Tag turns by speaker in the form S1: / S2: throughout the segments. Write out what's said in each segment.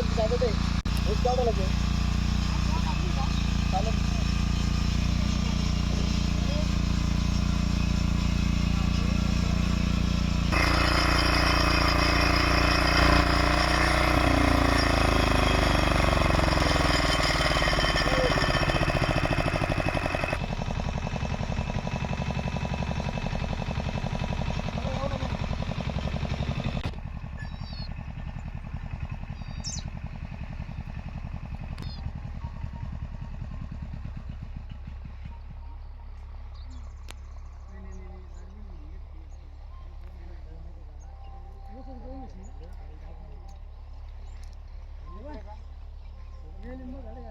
S1: वर्तमान बंदी त्याचं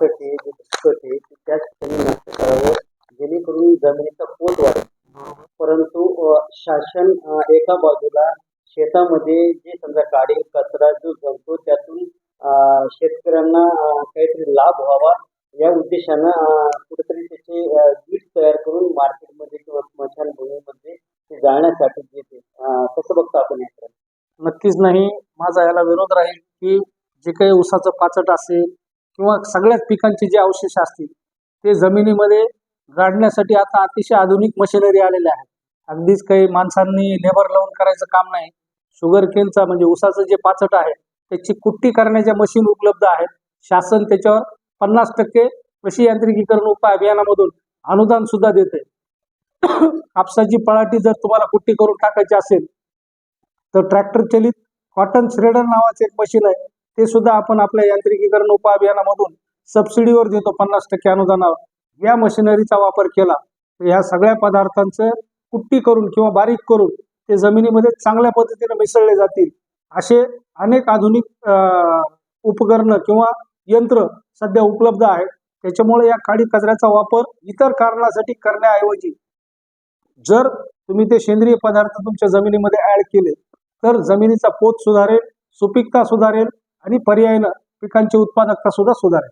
S2: पासष्ट आहे जे पुस्तक आहे ते त्याच ठिकाणी नष्ट करावं जेणेकरून जमिनीचा पोत वाढेल. परंतु शासन एका बाजूला शेतामध्ये जे समजा काढील कचरा जो जमतो त्यातून शेतकऱ्यांना काहीतरी लाभ व्हावा या उद्देशानं कुठेतरी त्याचे वीट तयार करून मार्केटमध्ये किंवा स्मशानभूमीमध्ये ते जाळण्यासाठी देते कसं बघतो आपण याकडे?
S1: नक्कीच नाही. माझा याला विरोध राहील की जे काही ऊसाचं पाचट असेल किंवा सगळ्याच पिकांचे जे अवशेष असतील ते जमिनीमध्ये गाडण्यासाठी आता अतिशय आधुनिक मशिनरी आलेल्या आहेत अगदीच काही माणसांनी लेबर लावून करायचं काम नाही. शुगर केनचा म्हणजे उसाचं जे पाचट आहे त्याची कुट्टी करण्याच्या मशीन उपलब्ध आहेत. शासन त्याच्यावर पन्नास टक्के कृषी यांत्रिकीकरण उपाय अभियानामधून अनुदान सुद्धा देते. कापसाची पळाटी जर तुम्हाला कुट्टी करून टाकायची असेल तर ट्रॅक्टर चलित कॉटन श्रेडर नावाचं एक मशीन आहे. ते सुद्धा आपण आपल्या यांत्रिकीकरण उप अभियानामधून सबसिडीवर देतो पन्नास टक्के अनुदानावर. या मशिनरीचा वापर केला तर ह्या सगळ्या पदार्थांचं कुट्टी करून किंवा बारीक करून ते जमिनीमध्ये चांगल्या पद्धतीने मिसळले जातील असे अनेक आधुनिक उपकरणं किंवा यंत्र सध्या उपलब्ध आहेत. त्याच्यामुळे या काडी कचऱ्याचा वापर इतर कारणासाठी करण्याऐवजी जर तुम्ही ते सेंद्रिय पदार्थ तुमच्या जमिनीमध्ये ऍड केले तर जमिनीचा पोत सुधारेल सुपीकता सुधारेल आणि पर्यायानं पिकांची उत्पादकता सुद्धा सुधारेल.